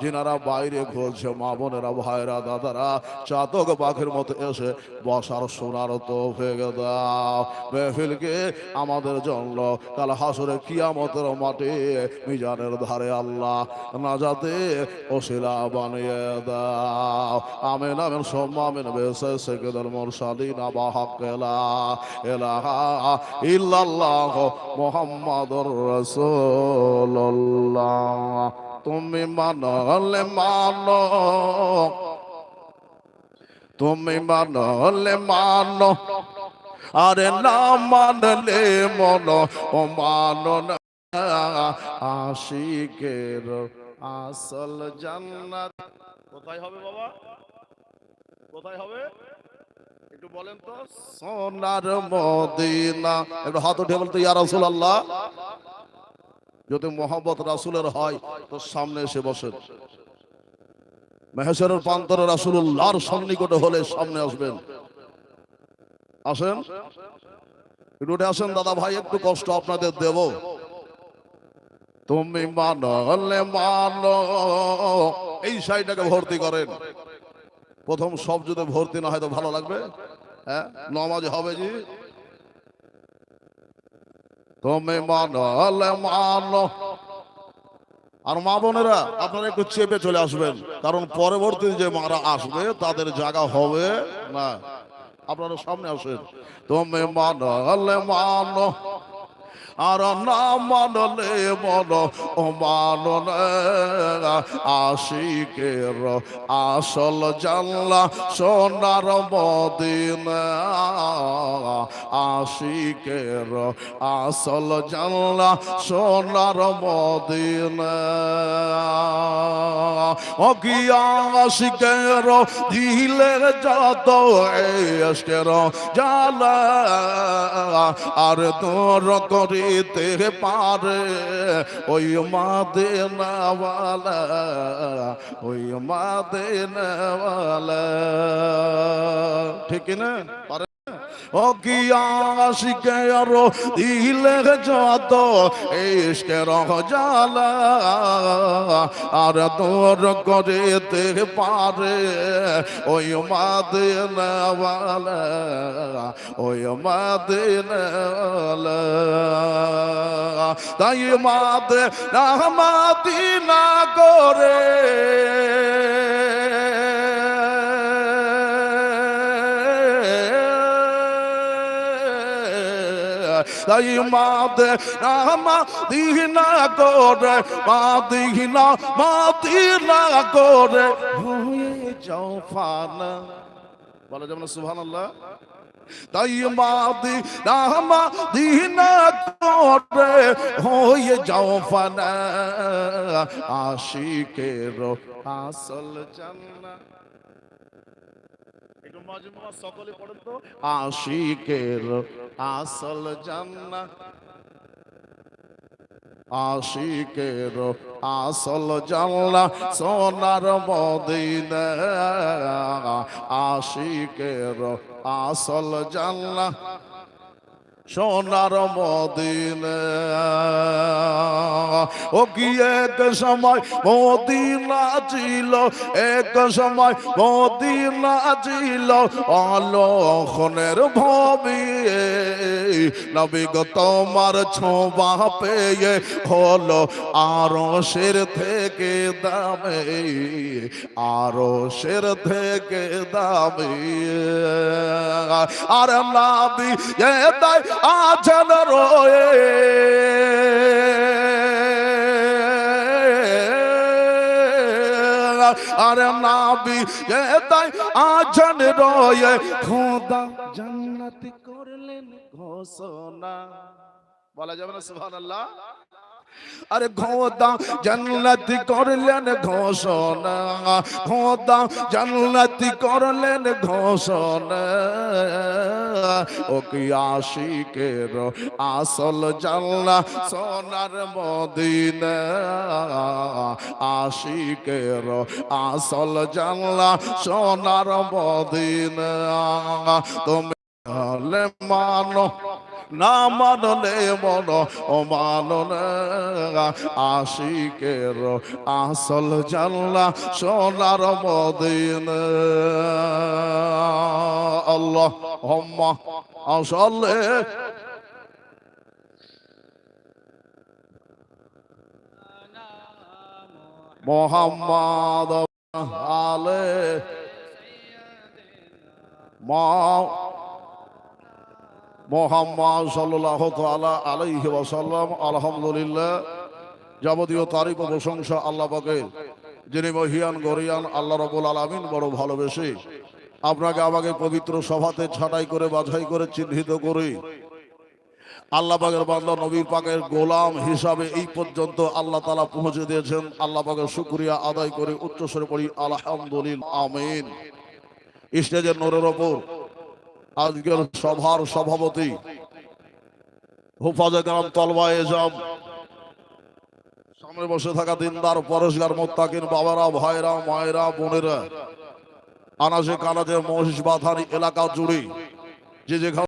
যিনারা বাইরে ঘুরছে, মা বোনেরা ভাইরা দাদারা। চাতক পাখির মতো এসে বসার শোনার তো ভেঙে দাও মেহফিলকে আমাদের জন্য কাল হাসরে কিয়ামতের মাঠে মিজানের ধারে আল্লাহ না যাতে ওসিলা বানিয়ে দাও। আমেন আমেন, সোম্মা, আমেন, বেসে সেকেদার মোরসালিন, আবা হাক্কেলা এলাহা ইল্লাল্লাহ মোহাম্মদুর রাসূলুল্লাহ। তুমি মানলে মানো। তুমি মানলে মানো। আরে না মানলে মন, ও মানো আশিকের আসল জান্নাত। কোথায় হবে বাবা? কোথায় হবে? একটু বলেন তো। সোনার মদিনা। একটু হাত উঠে বলতো, ইয়া রাসূলুল্লাহ। যদি মোহাম্মত রাসুলের হয়, তো সামনে এসে বসেন মেহেশ্বরের প্রান্তরে রাসুল্লাহর সন্নিকটে হলে সামনে আসবেন। আসেন? একটু আসেন, দাদা ভাই, একটু কষ্ট আপনাদের দেব। তুমি মানলে মানো, এই সাইডটাকে ভর্তি করেন। প্রথম সব যদি ভর্তি না হয়, তো ভালো লাগবে? হ্যাঁ? নমাজ হবে জি? তুমি মানলে মানো আর মা বোনেরা, আপনারা একটু চেপে চলে আসবেন, কারণ পরবর্তী যে মারা আসবে, তাদের জায়গা হবে না। আপনারা সামনে আসেন। তুমি মানলে মানো আর না মানলে মন ও মানন আশিকের আসল জানলা সোনার মদিনা। আশিকের আসল জানলা সোনার মদিনা। আশিকের দিলের যত এসকের জালা আর তোর করিতে পারে ওই মাদে নাওয়ালা ওই মাদে নাওয়ালা ঠিক না? আশিকে আরও দিলে যত ইশকে রহ জালা আর তোর করিতে পারে, ওই মাদিনাওয়ালা ওই মাদিনাওয়ালা। তাই মাদে, না মাদিনা করে। তাই মাদে মা দিনা করে মা দিনা মা দিনা করে হয়ে যাও ফানা বলা যাবে না সুবহান আল্লাহ তাই মাদি নামা দিনা করে হয়ে আশিকের আসল জান্নাত একটু মাজমুয়া সকলে পড়েন তো? আশিকের আসল জান্নাত। আশিকের আসল জানলা সোনার মদিনা। আশিকের আসল জানলা সোনার মদিনা। ও কি এক সময় মদিনা ছিল, এক সময় মদিনা ছিল অলখনের ভবি। নবী গো, তোমার ছোবা পেয়ে হলো আরও শের থেকে দামে আরও শের থেকে দামে। আর নাবি এ তাই আছেন রয়ে। আরে নাবি তাই আজন রয়ে খোদা জান্নাতি করলেন ঘোষণা। বলা যাবে না সুবহানাল্লাহ? আরে খোদা, জান্নাতি করলেন ঘোষণা। খোদা, জান্নাতি করলেন ঘোষণা। ও কি আশিকের আসল জানলা সোনার মদিনা। আশিকের আসল জানলা সোনার মদিনা। তুমি মানো না মানলে মন ও মাননে আশিকের আসল জানলা সোনার মদিন। আল্লাহ হম্মা আসলে। মোহাম্মদ আলে মা মোহাম্মদ সাল্লাহ তালা আলাইহি ওয়াসাল্লাম, আলহামদুলিল্লাহ। যাবতীয় তারিফ প্রশংসা আল্লাহ যিনি মহিয়ান, গরিয়ান, আল্লাহ রবুল আলমিন বড় ভালোবেসে আপনাকে আমাকে পবিত্র সভাতে ছাঁটাই করে, বাছাই করে চিহ্নিত করে। আল্লাহ পাকের বান্দা, নবীর পাকের গোলাম হিসাবে এই পর্যন্ত আল্লাহ তালা পৌঁছে দিয়েছেন। আল্লাহ পাকের শুক্রিয়া আদায় করে, উচ্চস্বরে পড়ি, আলহামদুলিল্লাহ, আমিন। স্টেজের নোরের ওপর আজকের সভার সভাপতি হুফাজে গ্রাম তলবা এজাম সামনে বসে থাকা দিনদার পরেশগার মোত্তাকিন বাবারা, ভাইরা, মায়েরা, বোনেরা। আনাজে কানাজে মহিষ বাধারি এলাকা জুড়ে যে যেখানে